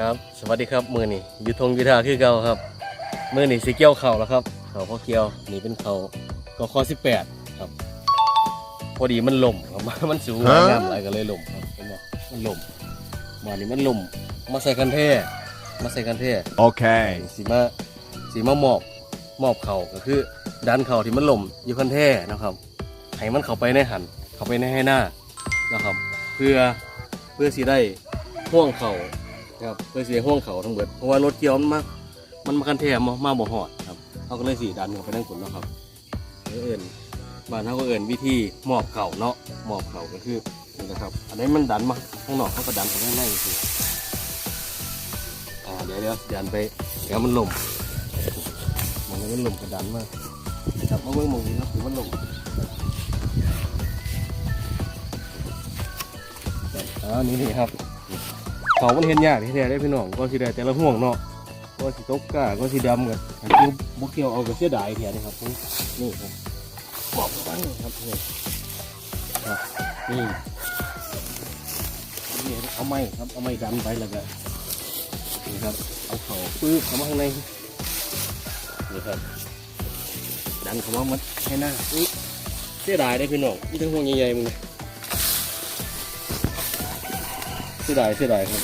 ครับ สวัสดีครับมือนี่ยุทงยุทธาคือเก่าครับมือนี่สีเกี่ยวเข่าแล้วครับเข่าพ่อเกี่ยวนี่เป็นเข่าก็ข้อสิบแปดครับ พอดีมันล่มครับมันสูงหลายน้ำไหลก็เลยล่มครับเห็นไหมมันล่มมานี่มันล่มมาใส่กันแท่มาใส่กันแท่ Okay. สีมาสีมาหมอบหมอบเข่าก็คือดันเข่าที่มันล่มอยู่กันแท่นะครับให้มันเข้าไปในหันเข้าไปในให้หน้านะครับ เพื่อเพื่อสีได้ห่วงเข่านะ ครับเพื่อสีได้ห่วงเข่าทั้งหมดเพราะว่ารถเกี่ยวมันมามันมากันแทมามาบ่หอดครับเขาก็เลยสีดันเขาไปทั้งผลนาะครับเอินบ้านเขาก็เอินวิธีหมอบเข่าเนาะหมอบเข่าก็คือนี่นะครับอันนี้มันดันมาข้างนอกเขาก็ดันเขาไปข้างในคืออ่าเดี๋ยวเดี๋ยวดันไปเดี๋ยวมันล่มมันมันล่มกระดันมาจับมาเบิ่งหมองนี้นะคือมันล่มอ๋อนี่นี่ครับ เขามันเห็นยากที่แท้ได้พี่น้องก็สิได้แต่ละห่วงเนาะก็สิตกกาก็สิดำกันอันนี้บุกเกี่ยวเอาก็เสียดายแท้นี่ครับนี่ครับบอกไปครับนี่ครับนี่นี่เอาไม้ครับเอาไม้ดันไปแล้วก็นี่ครับเอาเขาปื้บเข้ามาข้างในนี่ครับดันเข้ามามันให้หน้าอุ๊ยเสียดายได้พี่น้องนี่ทั้งห่วงใหญ่ๆมึงเลย สียดายเสียดายครับ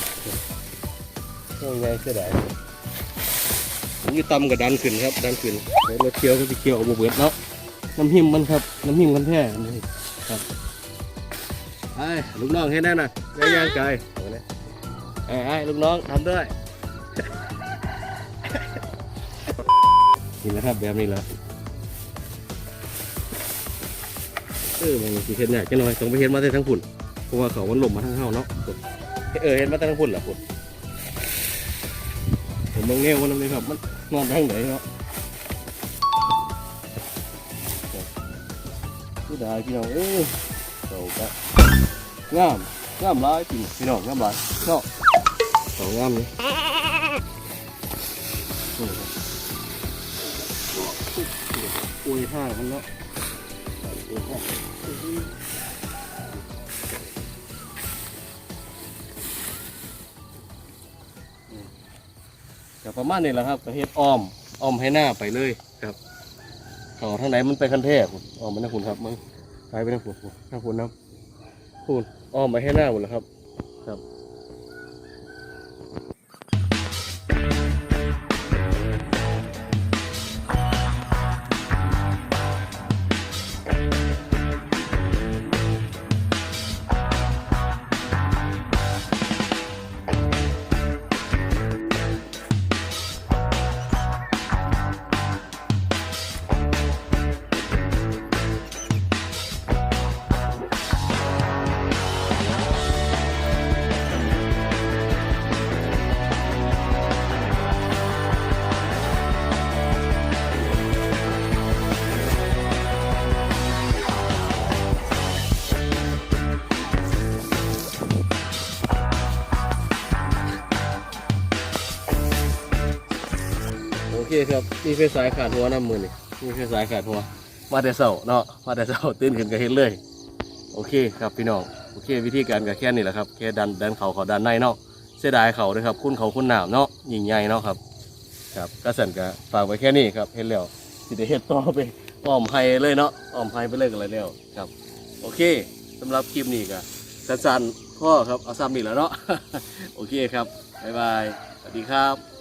โอ้ยไงเสียดายผมอยู่ต่ำกับดันขึ้นครับ ดันขึ้นเดี๋ยวรถเคี้ยวก็จะเคี้ยวเอาบเบิดเนาะน้ำหิมมันครับ น้ำหิมกันแท้นี่ครับไอ้ลูกน้องให้แน่น่ะได้ย่างไกลเอาเลยไอ้ไอ้ลูกน้องทำด้วยนี่แหละครับแบบนี้แหละเออมันสิเห็นยากจังหน่อยต้องไปเห็นมาได้ทั้งฝุ่นเพราะว่าเขามันหล่มมาทางเฮาเนาะ เออเห็นมาทางพุ่นเหรอพุ่นผมมองแง่วันนั้นเลยครับมันนอนทางไหนเนาะพี่ดาพี่น้องเอ้ยเจ้าก็งามงามหลายจริงพี่น้องงามหลายเนาะเจ้างามนี่นี่ครับอุ้ยห้างมันเนาะอุ้ยห้าง ก็ประมาณนี้แหละครับก็เฮ็ดอ้อมอ้อมให้หน้าไปเลยครับเขาทางไหนมันไปคันแท้คุณอ้อมไปนะคุณครับมึงไปไปนะคุณคุณนะคุณนะคุณอ้อมไปให้หน้าหมดแล้วครับ ครับ โอเคครับนี่เป็นสายขาดหัวน้ำมือนี่นี่เป็นสายขาดหัว มาแต่เสาเนาะมาแต่เสาตื่นขึ้นก็เห็นเลย โอเคครับพี่น้องโอเค วิธีการก็แค่นี้แหละครับแค่ดันดันเขาเขาดันในเนาะเสียดายเขาด้วยครับคุณเขาคุณหนามเนาะยิ่งใหญ่เนาะครับครับก็สั่นก็ฝากไว้แค่นี้ครับเห็นแล้วสิได้เฮ็ดต่อไปอ้อมไฮเลยเนาะอ้อมไฮไปเลยกันเลยแล้วครับ โอเคสำหรับคลิปนี้ก็สั้นๆพ่อครับเอาซ้ำนี่แล้วเนาะโอเคครับบ๊ายบายสวัสดีครับ